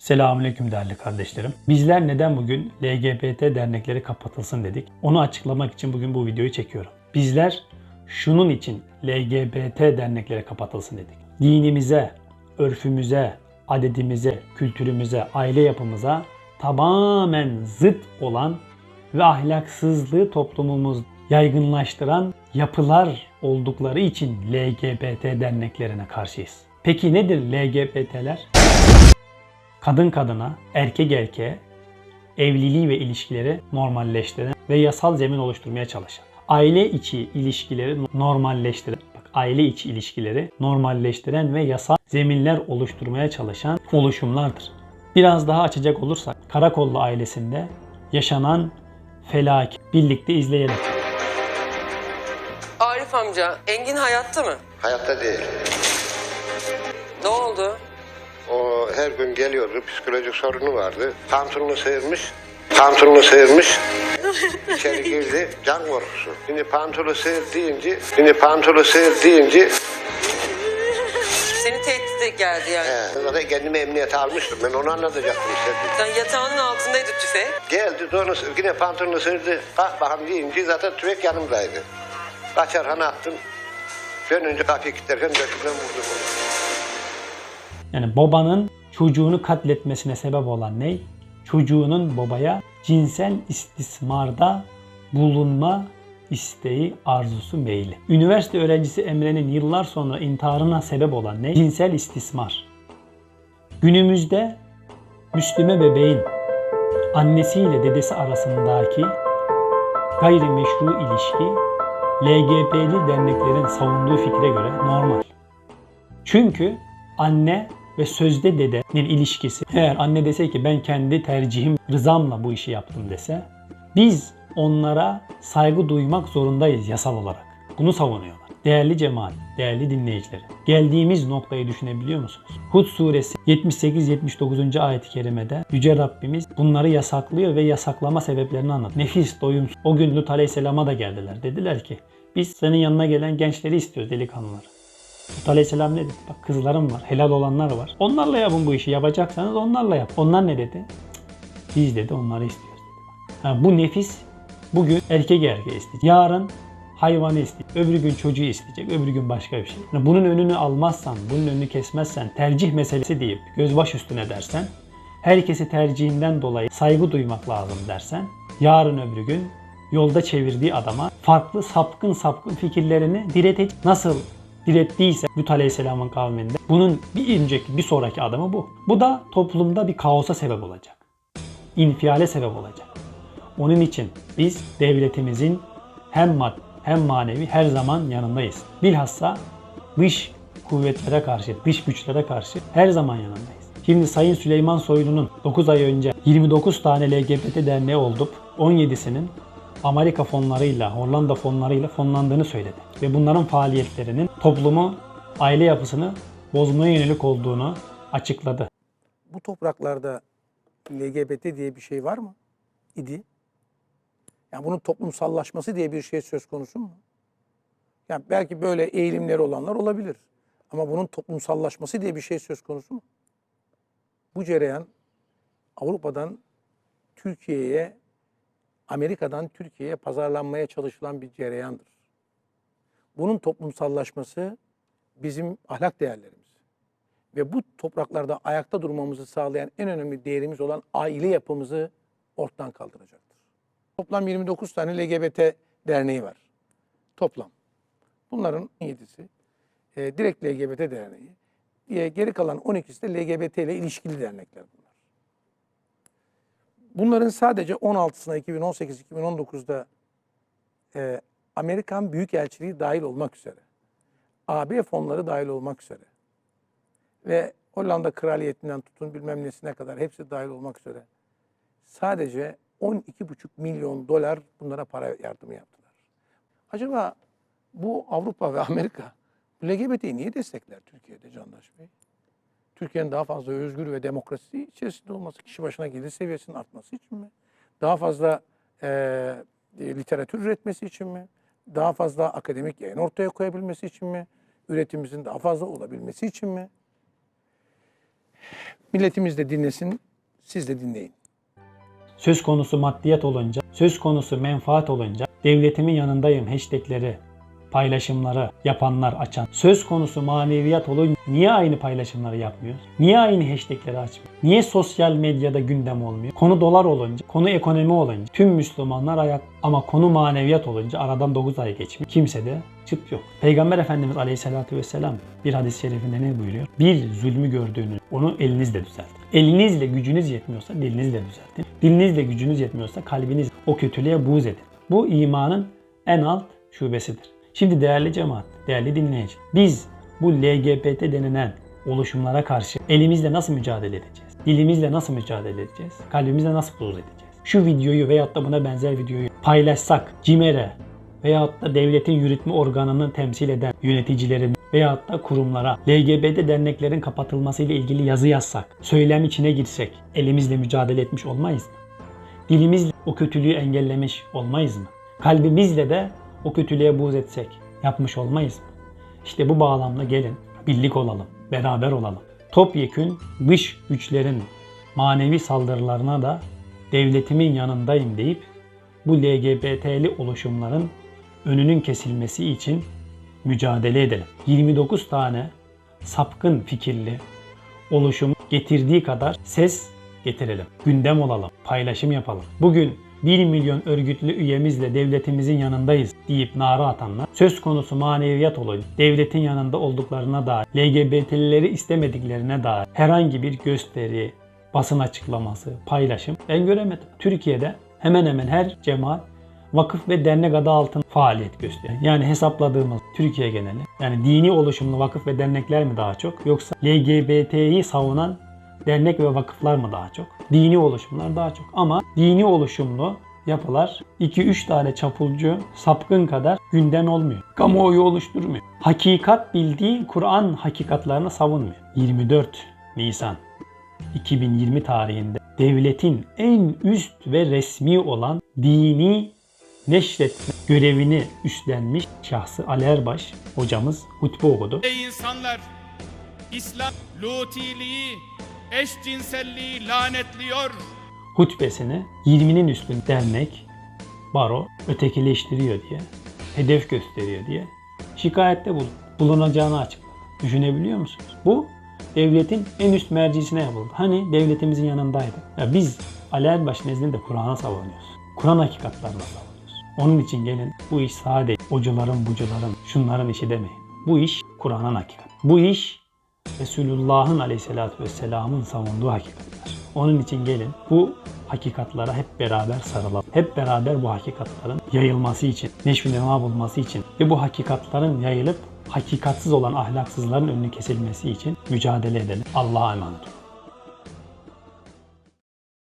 Selamünaleyküm değerli kardeşlerim. Bizler neden bugün LGBT dernekleri kapatılsın dedik? Onu açıklamak için bugün bu videoyu çekiyorum. Bizler şunun için LGBT dernekleri kapatılsın dedik. Dinimize, örfümüze, adetimize, kültürümüze, aile yapımıza tamamen zıt olan ve ahlaksızlığı toplumumuz yaygınlaştıran yapılar oldukları için LGBT derneklerine karşıyız. Peki nedir LGBT'ler? Kadın kadına, erkek erkeğe evliliği ve ilişkileri normalleştiren ve yasal zemin oluşturmaya çalışan. Aile içi ilişkileri normalleştiren, bak aile içi ilişkileri normalleştiren ve yasal zeminler oluşturmaya çalışan oluşumlardır. Biraz daha açacak olursak Karakollu ailesinde yaşanan felaket birlikte izleyelim. Arif amca, Engin hayatta mı? Hayatta değil. Ne oldu? Her gün geliyordu. Psikolojik sorunu vardı. Pantolonu sıyırmış. Pantolonu sıyırmış. İçeri girdi. Can korkusu. Şimdi pantolonu sıyır deyince, şimdi pantolonu sıyır deyince Seni tehdit geldi yani. he, zaten kendimi emniyete almıştım. Ben onu anlatacaktım işte. Sen yatağının altındaydı tüfek. Geldi sonra yine pantolonu sıyırdı. Kalk bakalım deyince zaten tüfek yanımdaydı. Kaçar han attım. Dönünce kapıyı kilitlerken döşümden vurdum onu. Yani babanın çocuğunu katletmesine sebep olan ne? Çocuğunun babaya cinsel istismarda bulunma isteği, arzusu, meyli. Üniversite öğrencisi Emre'nin yıllar sonra intiharına sebep olan ne? Cinsel istismar. Günümüzde Müslüme bebeğin annesiyle dedesi arasındaki gayrimeşru ilişki LGBT'li derneklerin savunduğu fikre göre normal. Çünkü anne ve sözde dedenin ilişkisi eğer anne dese ki ben kendi tercihim rızamla bu işi yaptım dese biz onlara saygı duymak zorundayız yasal olarak. Bunu savunuyorlar. Değerli cemaat, değerli dinleyicileri. Geldiğimiz noktayı düşünebiliyor musunuz? Hud suresi 78-79. ayet-i kerimede Yüce Rabbimiz bunları yasaklıyor ve yasaklama sebeplerini anlat. Nefis, doyum. O gün Lut Aleyhisselam'a da geldiler. Dediler ki biz senin yanına gelen gençleri istiyoruz delikanlıları. Lut Aleyhisselam ne dedi? Bak kızlarım var, helal olanlar var. Onlarla yapın bu işi. Yapacaksanız onlarla yap. Onlar ne dedi? Biz dedi onları istiyoruz dedi. Ha, bu nefis bugün erkek erkeğe isteyecek. Yarın hayvanı isteyecek. Öbür gün çocuğu isteyecek. Öbür gün başka bir şey. Yani bunun önünü almazsan, bunun önünü kesmezsen, tercih meselesi deyip gözbaş üstüne dersen, herkesi tercihinden dolayı saygı duymak lazım dersen, yarın öbür gün yolda çevirdiği adama farklı sapkın sapkın fikirlerini diretecek. Nasıl direttiyse Lut Aleyhisselam'ın kavminde bunun bir önceki bir sonraki adamı bu. Bu da toplumda bir kaosa sebep olacak. İnfiale sebep olacak. Onun için biz devletimizin hem maddi hem manevi her zaman yanındayız. Bilhassa dış kuvvetlere karşı, dış güçlere karşı her zaman yanındayız. Şimdi Sayın Süleyman Soylu'nun 9 ay önce 29 tane LGBT derneği olup 17'sinin Amerika fonlarıyla, Hollanda fonlarıyla fonlandığını söyledi. Ve bunların faaliyetlerinin toplumu, aile yapısını bozmaya yönelik olduğunu açıkladı. bu topraklarda LGBT diye bir şey var mı? İdi. Yani bunun toplumsallaşması diye bir şey söz konusu mu? Yani belki böyle eğilimleri olanlar olabilir. Ama bunun toplumsallaşması diye bir şey söz konusu mu? Bu cereyan Avrupa'dan Türkiye'ye, Amerika'dan Türkiye'ye pazarlanmaya çalışılan bir cereyandır. Bunun toplumsallaşması bizim ahlak değerlerimiz ve bu topraklarda ayakta durmamızı sağlayan en önemli değerimiz olan aile yapımızı ortadan kaldıracaktır. Toplam 29 tane LGBT derneği var. Toplam. Bunların 7'si e, direkt LGBT derneği. Diye geri kalan 12'si de LGBT ile ilişkili dernekler bunlar. Bunların sadece 16'sına 2018-2019'da e, Amerikan Büyükelçiliği dahil olmak üzere, AB fonları dahil olmak üzere ve Hollanda kraliyetinden tutun bilmem nesine kadar hepsi dahil olmak üzere sadece 12,5 milyon dolar bunlara para yardımı yaptılar. Acaba bu Avrupa ve Amerika LGBT'yi niye destekler Türkiye'de Candaş Bey? Türkiye'nin daha fazla özgür ve demokrasi içerisinde olması, kişi başına gelir seviyesinin artması için mi? Daha fazla e, literatür üretmesi için mi? Daha fazla akademik yayın ortaya koyabilmesi için mi? Üretimimizin daha fazla olabilmesi için mi? Milletimiz de dinlesin, siz de dinleyin. Söz konusu maddiyat olunca, söz konusu menfaat olunca devletimin yanındayım hashtagleri, paylaşımları yapanlar açan. Söz konusu maneviyat olunca niye aynı paylaşımları yapmıyoruz? Niye aynı hashtagleri açmıyoruz? Niye sosyal medyada gündem olmuyor? Konu dolar olunca, konu ekonomi olunca tüm Müslümanlar ayak ama konu maneviyat olunca aradan 9 ay geçmiş. Kimse de çıt yok. Peygamber Efendimiz Aleyhisselatü Vesselam bir hadis-i şerifinde ne buyuruyor? Bir zulmü gördüğünüz onu elinizle düzeltin. Elinizle gücünüz yetmiyorsa dilinizle düzeltin. Dilinizle gücünüz yetmiyorsa kalbiniz o kötülüğe buğz edin. Bu imanın en alt şubesidir. Şimdi değerli cemaat, değerli dinleyici, biz bu LGBT denilen oluşumlara karşı elimizle nasıl mücadele edeceğiz? Dilimizle nasıl mücadele edeceğiz? Kalbimizle nasıl buğz edeceğiz? Şu videoyu veyahut da buna benzer videoyu paylaşsak CİMER'e veyahut da devletin yürütme organını temsil eden yöneticilerin veyahut da kurumlara LGBT derneklerin kapatılması ile ilgili yazı yazsak, söylem içine girsek elimizle mücadele etmiş olmayız mı? Dilimizle o kötülüğü engellemiş olmayız mı? Kalbimizle de o kötülüğe buğz etsek yapmış olmayız mı? İşte bu bağlamda gelin birlik olalım, beraber olalım. Topyekün dış güçlerin manevi saldırılarına da devletimin yanındayım deyip bu LGBT'li oluşumların önünün kesilmesi için mücadele edelim. 29 tane sapkın fikirli oluşum getirdiği kadar ses getirelim. Gündem olalım, paylaşım yapalım. Bugün 1 milyon örgütlü üyemizle devletimizin yanındayız deyip nara atanlar söz konusu maneviyat olayı devletin yanında olduklarına dair LGBT'lileri istemediklerine dair herhangi bir gösteri, basın açıklaması, paylaşım ben göremedim. Türkiye'de hemen hemen her cemaat vakıf ve dernek adı altında faaliyet gösteriyor. Yani hesapladığımız Türkiye geneli. Yani dini oluşumlu vakıf ve dernekler mi daha çok yoksa LGBT'yi savunan dernek ve vakıflar mı daha çok? Dini oluşumlar daha çok. Ama dini oluşumlu yapılar 2-3 tane çapulcu sapkın kadar gündem olmuyor. Kamuoyu oluşturmuyor. Hakikat bildiği Kur'an hakikatlarını savunmuyor. 24 Nisan 2020 tarihinde devletin en üst ve resmi olan dini neşretme görevini üstlenmiş şahsı Ali Erbaş hocamız hutbe okudu. Ey insanlar! İslam lutiliği, eşcinselliği lanetliyor. hutbesini 20'nin üstün dernek, baro ötekileştiriyor diye, hedef gösteriyor diye şikayette bul bulunacağını açıkladı. Düşünebiliyor musunuz? Bu devletin en üst mercisine yapıldı. Hani devletimizin yanındaydı. Ya biz Ali Erbaş nezdinde Kur'an'ı savunuyoruz. Kur'an hakikatlarını savunuyoruz. Onun için gelin bu iş sadece hocaların, bucuların, şunların işi demeyin. Bu iş Kur'an'ın hakikat. Bu iş Resulullah'ın aleyhissalatü vesselamın savunduğu hakikatler. Onun için gelin bu hakikatlara hep beraber sarılalım. Hep beraber bu hakikatların yayılması için, neşvi nema bulması için ve bu hakikatların yayılıp hakikatsiz olan ahlaksızların önünü kesilmesi için mücadele edelim. Allah'a emanet olun.